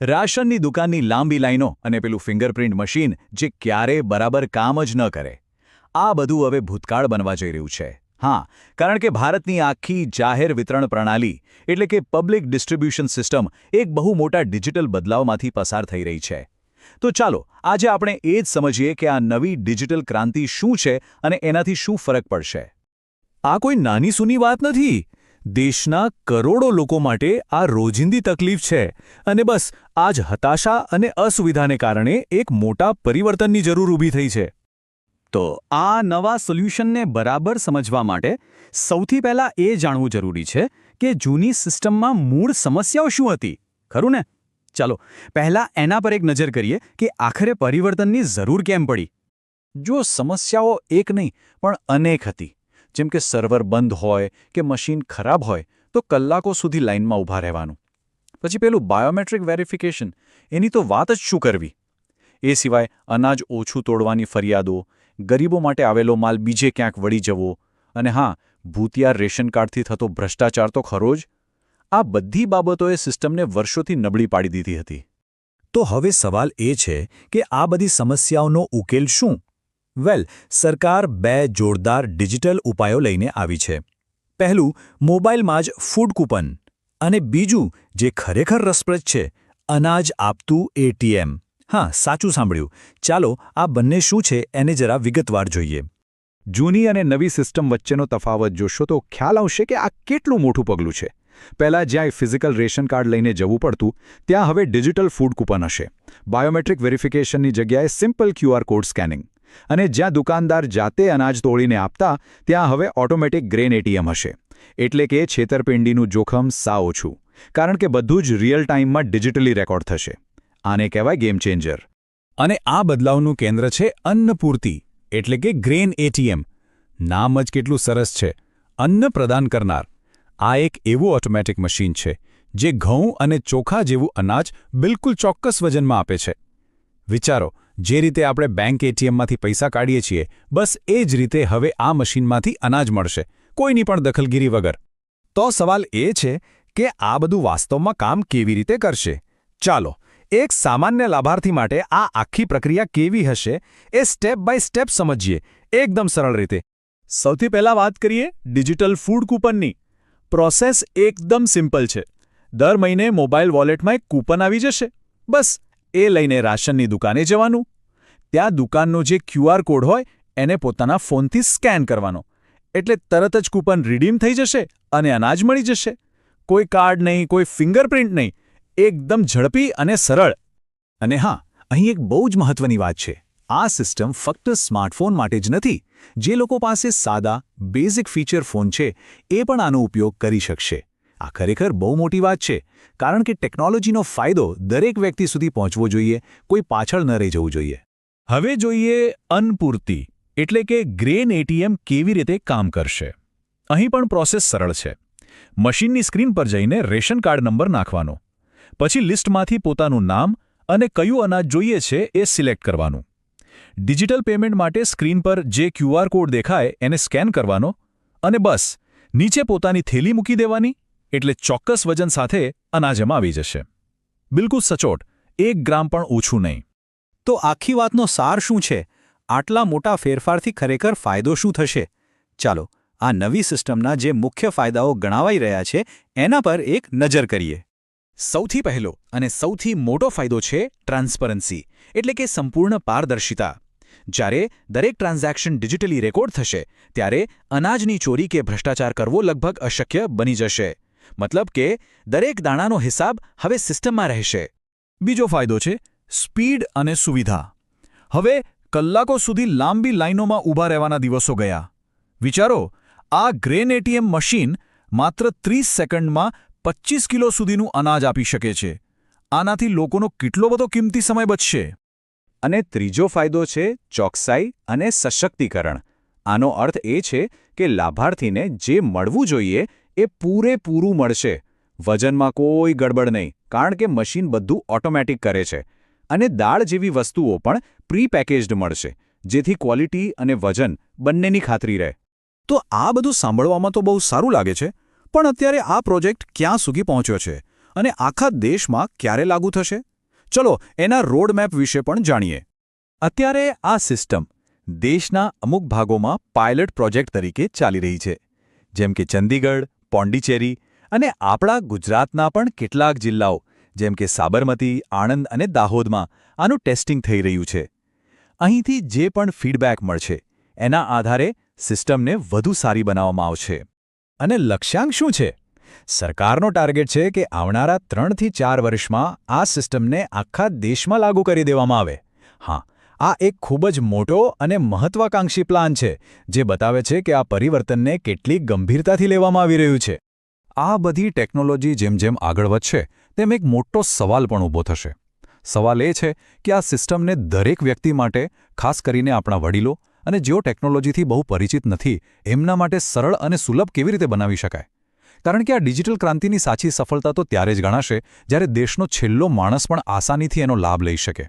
રાશનની દુકાનની લાંબી લાઈનો અને પેલું ફિંગરપ્રિન્ટ મશીન જે ક્યારેય બરાબર કામ જ ન કરે. આ બધું હવે ભૂતકાળ બનવા જઈ રહ્યું છે. હા, કારણ કે ભારતની આખી જાહેર વિતરણ પ્રણાલી એટલે કે પબ્લિક ડિસ્ટ્રીબ્યુશન સિસ્ટમ એક બહુ મોટા ડિજિટલ બદલાવમાંથી પસાર થઈ રહી છે. તો ચાલો, આજે આપણે એ જ સમજીએ કે આ નવી ડિજિટલ ક્રાંતિ શું છે અને એનાથી શું ફરક પડશે. આ કોઈ નાની સૂની વાત નથી. દેશના કરોડો લોકો માટે આ રોજિંદી તકલીફ છે અને બસ આ જ હતાશા અને અસુવિધાને કારણે એક મોટા પરિવર્તનની જરૂર ઊભી થઈ છે. તો આ નવા સોલ્યુશનને બરાબર સમજવા માટે સૌથી પહેલાં એ જાણવું જરૂરી છે કે જૂની સિસ્ટમમાં મૂળ સમસ્યાઓ શું હતી. ખરું ને? ચાલો, પહેલાં એના પર એક નજર કરીએ કે આખરે પરિવર્તનની જરૂર કેમ પડી. જો સમસ્યાઓ એક નહીં, પણ અનેક હતી. જેમ કે સર્વર બંધ હોય કે મશીન ખરાબ હોય, તો કલાકો સુધી લાઇનમાં ઊભા રહેવાનું. પછી પેલું બાયોમેટ્રિક વેરિફિકેશન એની તો વાત જ શું કરવી? એ સિવાય અનાજ ઓછું તોડવાની ફરિયાદો, ગરીબો માટે આવેલો માલ બીજે ક્યાંક વળી જવો, અને હા ભૂતિયા રેશન કાર્ડથી થતો ભ્રષ્ટાચાર તો ખરો જ? આ બધી બાબતોએ સિસ્ટમને વર્ષોથી નબળી પાડી દીધી હતી. તો હવે સવાલ એ છે કે આ બધી સમસ્યાઓનો ઉકેલ શું? વેલ, સરકાર બે જોરદાર ડિજિટલ ઉપાયો લઈને આવી છે. પહેલું, મોબાઈલમાં જ ફૂડ કૂપન. અને બીજું, જે ખરેખર રસપ્રદ છે, અનાજ આપતું એટીએમ. હા, સાચું સાંભળ્યું. ચાલો, આ બંને શું છે એને જરા વિગતવાર જોઈએ. જૂની અને નવી સિસ્ટમ વચ્ચેનો તફાવત જોશો તો ખ્યાલ આવશે કે આ કેટલું મોટું પગલું છે. પહેલાં જ્યાં ફિઝિકલ રેશન કાર્ડ લઈને જવું પડતું, ત્યાં હવે ડિજિટલ ફૂડ કૂપન હશે. બાયોમેટ્રિક વેરિફિકેશનની જગ્યાએ સિમ્પલ ક્યુઆર કોડ સ્કેનિંગ. અને જ્યાં દુકાનદાર જાતે અનાજ તોડીને આપતા, ત્યાં હવે ઓટોમેટિક ગ્રેન એટીએમ હશે. એટલે કે છેતરપિંડીનું જોખમ સાવ ઓછું, કારણ કે બધું જ રિયલ ટાઈમમાં ડિજિટલી રેકોર્ડ થશે. આને કહેવાય ગેમ ચેન્જર. અને આ બદલાવનું કેન્દ્ર છે અન્નપૂર્તિ, એટલે કે ગ્રેન એટીએમ. નામ જ કેટલું સરસ છે. અન્ન પ્રદાન કરનાર. આ એક એવું ઓટોમેટિક મશીન છે, જે ઘઉં અને ચોખા જેવું અનાજ બિલકુલ ચોક્કસ વજનમાં આપે છે. વિચારો જે રીતે આપણે બેંક એટીએમમાંથી પૈસા કાઢીએ છીએ, બસ એ જ રીતે હવે આ મશીનમાંથી અનાજ મળશે, કોઈની પણ દખલગીરી વગર. તો સવાલ એ છે કે આ બધું વાસ્તવમાં કામ કેવી રીતે કરશે? ચાલો, એક સામાન્ય લાભાર્થી માટે આ આખી પ્રક્રિયા કેવી હશે એ સ્ટેપ બાય સ્ટેપ સમજીએ, એકદમ સરળ રીતે. સૌથી પહેલાં વાત કરીએ ડિજિટલ ફૂડ કૂપનની પ્રોસેસ એકદમ સિમ્પલ છે. દર મહિને મોબાઈલ વોલેટમાં એક કૂપન આવી જશે. બસ એ લઈને રાશનની દુકાને જવાનું. ત્યાં દુકાનનો જે ક્યુઆર કોડ હોય, એને પોતાના ફોનથી સ્કેન કરવાનો. એટલે તરત જ કૂપન રિડીમ થઈ જશે અને અનાજ મળી જશે. કોઈ કાર્ડ નહીં, કોઈ ફિંગરપ્રિન્ટ નહીં. એકદમ ઝડપી અને સરળ. અને હા, અહીં એક બહુ જ મહત્વની વાત છે. આ સિસ્ટમ ફક્ત સ્માર્ટફોન માટે જ નથી. જે લોકો પાસે સાદા, બેઝિક ફીચર ફોન છે, એ પણ આનો ઉપયોગ કરી શકશે. આ ખરેખર બહુ મોટી વાત છે, કારણ કે ટેકનોલોજીનો ફાયદો દરેક વ્યક્તિ સુધી પહોંચવો જોઈએ, કોઈ પાછળ ન રહી જવું જોઈએ. હવે જોઈએ અનપૂર્તિ એટલે કે ગ્રેન એટીએમ કેવી રીતે કામ કરશે. અહીં પણ પ્રોસેસ સરળ છે. મશીનની સ્ક્રીન પર જઈને રેશન કાર્ડ નંબર નાખવાનો. પછી લિસ્ટમાંથી પોતાનું નામ અને કયું અનાજ જોઈએ છે એ સિલેક્ટ કરવાનું. ડિજિટલ પેમેન્ટ માટે સ્ક્રીન પર જે ક્યુઆર કોડ દેખાય એને સ્કેન કરવાનો અને બસ, નીચે પોતાની થેલી મૂકી દેવાની. એટલે ચોક્કસ વજન સાથે અનાજમાં આવી જશે. બિલકુલ સચોટ, એક ગ્રામ પણ ઓછું નહીં. તો આખી વાતનો સાર શું છે? આટલા મોટા ફેરફારથી ખરેખર ફાયદો શું થશે? ચાલો, આ નવી સિસ્ટમના જે મુખ્ય ફાયદાઓ ગણાવાઈ રહ્યા છે, એના પર એક નજર કરીએ. સૌથી પહેલો અને સૌથી મોટો ફાયદો છે ટ્રાન્સપરન્સી, એટલે કે સંપૂર્ણ પારદર્શિતા. જ્યારે દરેક ટ્રાન્ઝેક્શન ડિજિટલી રેકોર્ડ થશે, ત્યારે અનાજની ચોરી કે ભ્રષ્ટાચાર કરવો લગભગ અશક્ય બની જશે. મતલબ કે દરેક દાણાનો હિસાબ હવે સિસ્ટમમાં રહેશે. બીજો ફાયદો છે સ્પીડ અને સુવિધા. હવે કલાકો સુધી લાંબી લાઇનોમાં ઊભા રહેવાના દિવસો ગયા. વિચારો, આ ગ્રેન એટીએમ મશીન માત્ર ત્રીસ સેકન્ડમાં પચીસ કિલો સુધીનું અનાજ આપી શકે છે. આનાથી લોકોનો કેટલો બધો કિંમતી સમય બચશે? અને ત્રીજો ફાયદો છે ચોકસાઈ અને સશક્તિકરણ. આનો અર્થ એ છે કે લાભાર્થીને જે મળવું જોઈએ એ પૂરેપૂરું મળશે. વજનમાં કોઈ ગડબડ નહીં, કારણ કે મશીન બધું ઓટોમેટિક કરે છે. અને દાળ જેવી વસ્તુઓ પણ પ્રી પેકેજ્ડ મળશે, જેથી ક્વોલિટી અને વજન બંનેની ખાતરી રહે. તો આ બધું સાંભળવામાં તો બહુ સારું લાગે છે, પણ અત્યારે આ પ્રોજેક્ટ ક્યાં સુધી પહોંચ્યો છે? અને આખા દેશમાં ક્યારે લાગુ થશે? ચલો, એના રોડમેપ વિશે પણ જાણીએ. અત્યારે આ સિસ્ટમ દેશના અમુક ભાગોમાં પાયલટ પ્રોજેક્ટ તરીકે ચાલી રહી છે, જેમ કે ચંદીગઢ પોંડિચેરી અને આપણા ગુજરાતના પણ કેટલાક જિલ્લાઓ, જેમ કે સાબરમતી, આણંદ અને દાહોદમાં આનું ટેસ્ટિંગ થઈ રહ્યું છે. અહીંથી જે પણ ફીડબેક મળશે, એના આધારે સિસ્ટમને વધુ સારી બનાવવામાં આવશે. અને લક્ષ્યાંક શું છે? સરકારનો ટાર્ગેટ છે કે આવનારા ત્રણથી ચાર વર્ષમાં આ સિસ્ટમને આખા દેશમાં લાગુ કરી દેવામાં આવે. હા આ એક ખૂબ જ મોટો અને મહત્વાકાંક્ષી પ્લાન છે, જે બતાવે છે કે આ પરિવર્તનને કેટલી ગંભીરતાથી લેવામાં આવી રહ્યું છે. આ બધી ટેકનોલોજી જેમ જેમ આગળ વધશે, તેમ એક મોટો સવાલ પણ ઊભો થશે. સવાલ એ છે કે આ સિસ્ટમને દરેક વ્યક્તિ માટે, ખાસ કરીને આપણા વડીલો, અને જેઓ ટેકનોલોજીથી બહુ પરિચિત નથી, એમના માટે સરળ અને સુલભ કેવી રીતે બનાવી શકાય? કારણ કે આ ડિજિટલ ક્રાંતિની સાચી સફળતા તો ત્યારે જ ગણાશે, જ્યારે દેશનો છેલ્લો માણસ પણ આસાનીથી એનો લાભ લઈ શકે.